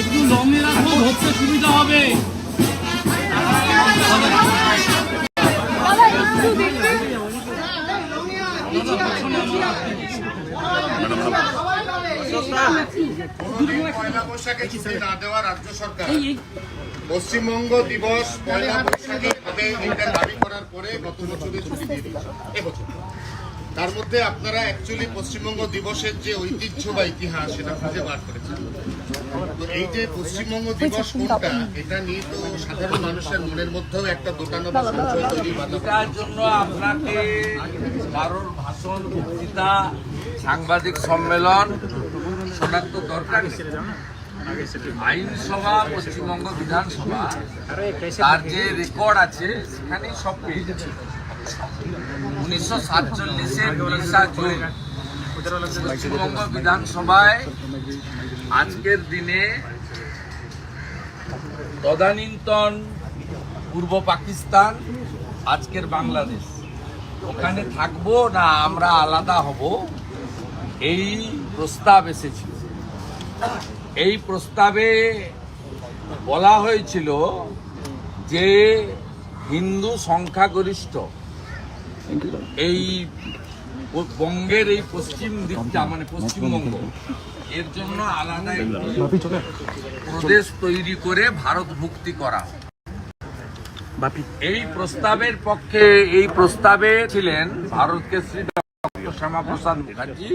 একটু রাখো ধরতে সুবিধা হবে না সরকার পশ্চিমবঙ্গ দিবস পয়লা বৈশাখে হবে এটা দাবি করার পরে গত বছরে ছুটি দিয়ে তার মধ্যে আপনারা অ্যাকচুয়ালি পশ্চিমবঙ্গ দিবসের যে ঐতিহ্য বা ইতিহাস, সেটা খুঁজে বার করেছেন। এই যে পশ্চিমবঙ্গ দিবস কোনটা? এটা নিয়ে তো সাধারণ মানুষের মনের মধ্যেও একটা দোটানো বা সঞ্চয় তৈরি এটার জন্য আপনাকে কারোর ভাষণ বক্তৃতা সাংবাদিক সম্মেলন শোনার তো দরকার নেই। আইনসভা পশ্চিমবঙ্গ বিধানসভা তার যে রেকর্ড আছে সেখানেই সব পেয়ে যাচ্ছে উনিশশো সাতচল্লিশের বিশা জুন পশ্চিমবঙ্গ বিধানসভায় আজকের দিনে তদানীন্তন পূর্ব পাকিস্তান, আজকের বাংলাদেশ। ওখানে থাকব না আমরা আলাদা হব? এই প্রস্তাব এসেছিল। এই প্রস্তাবে বলা হয়েছিল যে হিন্দু সংখ্যাগরিষ্ঠ এই বঙ্গের এই পশ্চিম দিকটা মানে পশ্চিমবঙ্গ এর জন্য আলাদা প্রদেশ তৈরি করে ভারত ভুক্তি করা। এই প্রস্তাবের পক্ষে এই প্রস্তাবে ছিলেন ভারত কেশরী ডক্টর শ্যামাপ্রসাদ মুখার্জি।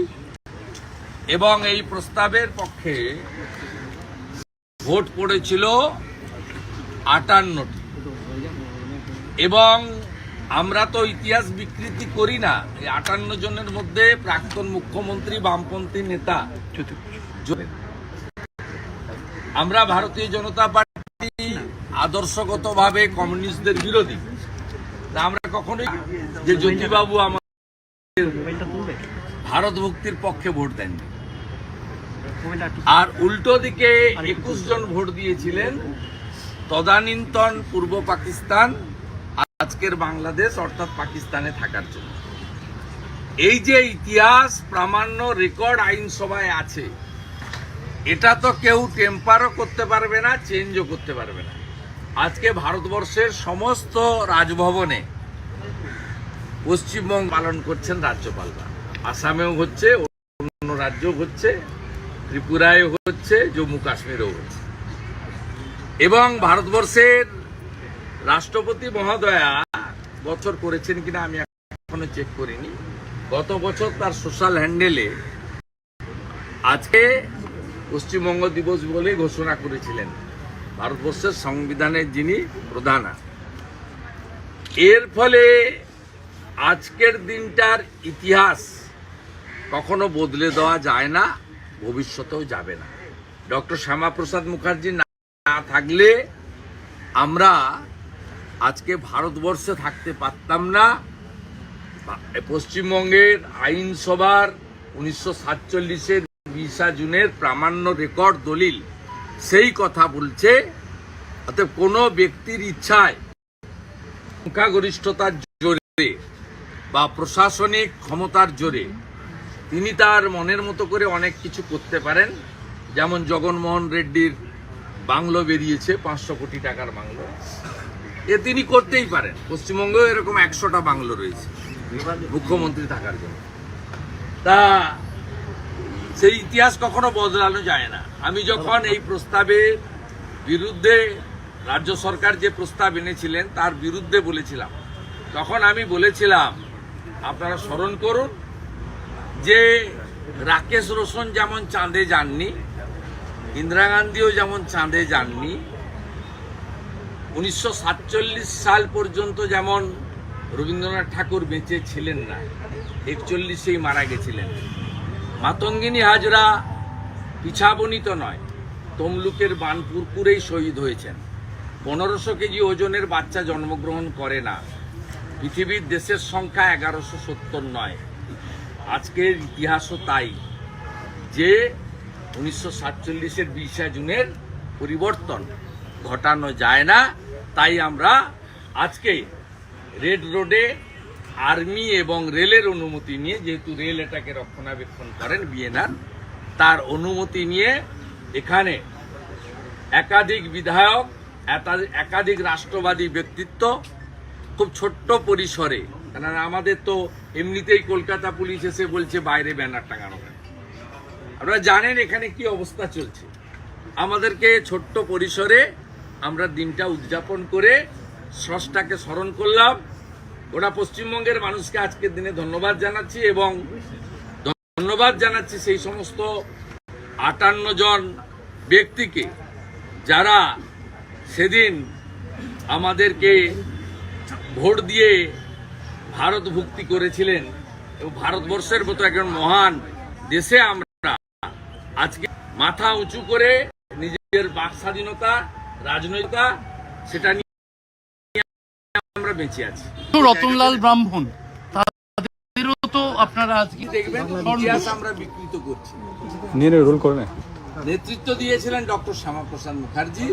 এবং এই প্রস্তাবের পক্ষে ভোট পড়েছিল আটান্নটি। এবং আমরা তো ইতিহাস বিকৃতি করি না। এই আটান্ন জনের মধ্যে প্রাক্তন মুখ্যমন্ত্রী, বামপন্থী নেতা। আমরা ভারতীয় জনতা পার্টি আদর্শগতভাবে কমিউনিস্টদের বিরোধী। আমরা কখনোই যে জ্যোতিবাবু আমাদের ভারত মুক্তির পক্ষে ভোট দেননি। আর উল্টো দিকে একুশ জন ভোট দিয়েছিলেন। তদানীন্তন পূর্ব পাকিস্তান আজকের বাংলাদেশ, অর্থাৎ পাকিস্তানে থাকার জন্য। এই যে ইতিহাস, প্রামাণ্য রেকর্ড আইনসভায় আছে, এটা তো কেউ টেম্পারও করতে পারবে না চেঞ্জও করতে পারবে না। আজকে ভারতবর্ষের সমস্ত রাজভবনে পশ্চিমবঙ্গ পালন করছেন রাজ্যপালরা আসামেও হচ্ছে, অন্য রাজ্যও হচ্ছে ত্রিপুরায় হচ্ছে জম্মু কাশ্মীরেও হচ্ছে। এবং ভারতবর্ষের রাষ্ট্রপতি মহোদয়া বছর করেছেন কিনা আমি এখনও চেক করিনি। গত বছর তার সোশ্যাল হ্যান্ডেলে আজকে পশ্চিমবঙ্গ দিবস বলে ঘোষণা করেছিলেন। ভারতবর্ষের সংবিধানের যিনি প্রধান। এর ফলে আজকের দিনটার ইতিহাস কখনো বদলে দেওয়া যায় না, ভবিষ্যতেও যাবে না। ডক্টর শ্যামাপ্রসাদ মুখার্জি না থাকলে আমরা আজকে ভারতবর্ষে থাকতে পারতাম না। পশ্চিমবঙ্গের আইনসভার উনিশশো সাতচল্লিশের বিশা জুনের প্রামাণ্য রেকর্ড দলিল, সেই কথা বলছে। অতএব কোনো ব্যক্তির ইচ্ছায় সংখ্যাগরিষ্ঠতার জোরে বা প্রশাসনিক ক্ষমতার জোরে তিনি তার মনের মতো করে অনেক কিছু করতে পারেন। যেমন জগনমোহন রেড্ডির বাংলো বেরিয়েছে, পাঁচশো কোটি টাকার বাংলো। এ তিনি করতেই পারেন। পশ্চিমবঙ্গেও এরকম একশোটা বাংলো রয়েছে, মুখ্যমন্ত্রী থাকার জন্য। তা সেই ইতিহাস কখনো বদলানো যায় না। আমি যখন এই প্রস্তাবের বিরুদ্ধে রাজ্য সরকার যে প্রস্তাব এনেছিলেন, তার বিরুদ্ধে বলেছিলাম। তখন আমি বলেছিলাম, আপনারা স্মরণ করুন যে রাকেশ রোশন যেমন চাঁদে যাননি, ইন্দিরা গান্ধীও যেমন চাঁদে যাননি উনিশশো সাতচল্লিশ সাল পর্যন্ত যেমন রবীন্দ্রনাথ ঠাকুর বেঁচে ছিলেন না, একচল্লিশেই মারা গেছিলেন। মাতঙ্গিনী হাজরা পিছাবনিত নয়, তমলুকের বানপুরপুরেই শহীদ হয়েছেন। পনেরোশো কেজি ওজনের বাচ্চা জন্মগ্রহণ করে না। পৃথিবীর দেশের সংখ্যা এগারোশো সত্তর নয়। আজকের ইতিহাসও তাই যে উনিশশো সাতচল্লিশের বিশা জুনের পরিবর্তন ঘটানো যায় না তাই আমরা আজকে রেড রোডে আর্মি এবং রেলের অনুমতি নিয়ে, যেহেতু রেল এটাকে রক্ষণাবেক্ষণ করেন বিএনআর, তার অনুমতি নিয়ে এখানে একাধিক বিধায়ক একাধিক রাষ্ট্রবাদী ব্যক্তিত্ব খুব ছোট্ট পরিসরে কারণ আমাদের তো এমনিতেই কলকাতা পুলিশ এসে বলছে, বাইরে ব্যানার টাঙানো? আপনারা জানেন এখানে কি অবস্থা চলছে আমাদেরকে ছোট্ট পরিসরে আমরা দিনটা উদযাপন করে স্রষ্টাকে স্মরণ করলাম। ওরা পশ্চিমবঙ্গের মানুষকে আজকের দিনে ধন্যবাদ জানাচ্ছি এবং ধন্যবাদ জানাচ্ছি সেই সমস্ত আটান্ন জন ব্যক্তিকে যারা সেদিন আমাদেরকে ভোট দিয়ে ভারত ভুক্তি করেছিলেন এবং ভারতবর্ষের মতো একজন মহান দেশে আমরা আজকে মাথা উঁচু করে নিজের বাক স্বাধীনতা রাজনৈতিকতা সেটা নিয়ে আমরা বেঁচে আছি। রতনলাল ব্রাহ্মণ তাদেরও তো আপনারা আজকে দেখবেন? ইতিহাস আমরা বিকৃত করছি। নিয়ে রোল করে নেতৃত্ব দিয়েছিলেন ডক্টর শ্যামাপ্রসাদ মুখার্জি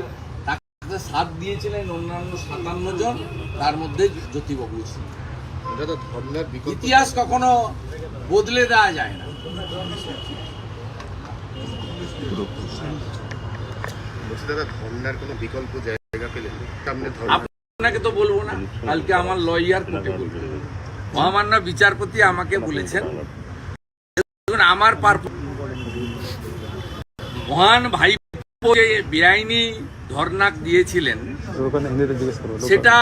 তাকে সাথ দিয়েছিলেন অন্যান্য সাতান্ন জন তার মধ্যে জ্যোতিবাবু দাদা ইতিহাস কখনো বদলে দেওয়া যায় না। বলছি দাদা ধর্নার কোনো বিকল্প জায়গা পেলেন সামনে আপনাকে তো বলব না কালকে আমার লয়ার কোর্টে বলব। মহামান্য বিচারপতি আমাকে বলেছেন আমার পার মহান ভাই বেআইনি দিয়েছিলেন সেটা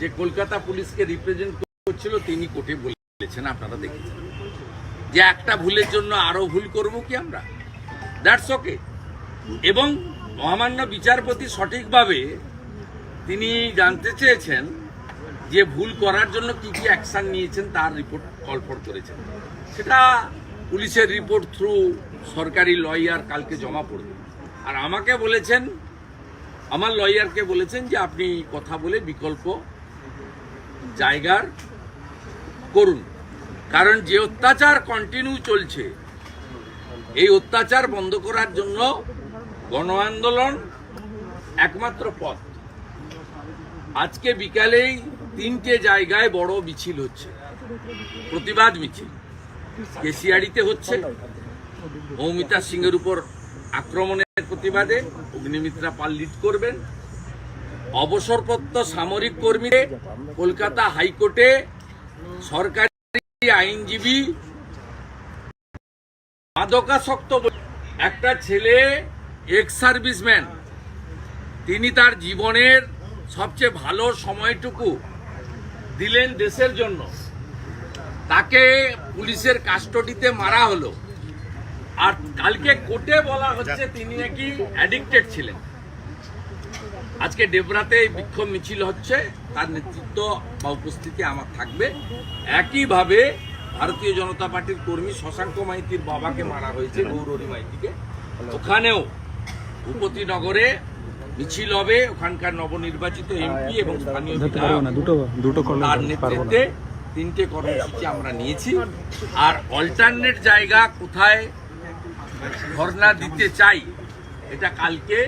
যে কলকাতা পুলিশকে রিপ্রেজেন্ট করছিল তিনি কোর্টে বলেছেন আপনারা দেখেছেন। যে একটা ভুলের জন্য আরও ভুল করব কি আমরা? দ্যাটস ওকে এবং মহামান্য বিচারপতি সঠিকভাবে তিনি জানতে চেয়েছেন যে ভুল করার জন্য কি কি অ্যাকশন নিয়েছেন, তার রিপোর্ট কলফর করেছেন। সেটা পুলিশের রিপোর্ট থ্রু সরকারি লয়ার কালকে জমা পড়বে। আর আমাকে বলেছেন, আমার লয়ারকে বলেছেন যে আপনি কথা বলে বিকল্প জায়গার করুন। কারণ যে অত্যাচার কন্টিনিউ চলছে এই অত্যাচার বন্ধ করার জন্য গণ আন্দোলন একমাত্র পথ। আজকে বিকালেই তিনটে জায়গায় বড় মিছিল হচ্ছে। প্রতিবাদ মিছিল। কেশিয়াড়িতে হচ্ছে। মৌমিতা সিংয়ের উপর আক্রমণের প্রতিবাদে অগ্নিমিত্রা পাল লিড করবেন। অবসরপ্রাপ্ত সামরিক কর্মীদের কলকাতা হাইকোর্টে সরকারি আইনজীবী মাদকাসক্ত একটা ছেলে এক্স সার্ভিসম্যান তিনি তার জীবনের সবচেয়ে ভালো সময়টুকু দিলেন দেশের জন্য। তাকে পুলিশের কাস্টডিতে মারা হলো। আর কালকে কোর্টে বলা হচ্ছে তিনি নাকি অ্যাডিক্টেড ছিলেন। আজকে ডেবরাতে বিক্ষোভ মিছিল হচ্ছে, তার নেতৃত্ব বা উপস্থিতি আমার থাকবে। একইভাবে ভারতীয় জনতা পার্টির কর্মী শশাঙ্ক মাইতির বাবাকে মারা হয়েছে গৌরী মাইতিকে। ওখানেও ভূপতিনগরে মিছিল হবে ওখানকার নবনির্বাচিত এমপি এবং স্থানীয় তার নেতৃত্বে তিনটে কর্মসূচি আমরা নিয়েছি। আর অল্টারনেট জায়গা কোথায় ধর্ণা দিতে চাই এটা কালকে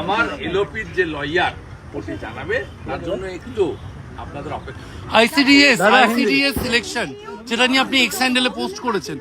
আমার এলোপির যে লয়ার কোর্টে জানাবে। তার জন্য একটু আইসিডিএস আইসিডিএস সিলেকশন যেটা নিয়ে আপনি এক্স হ্যান্ডেলে পোস্ট করেছেন।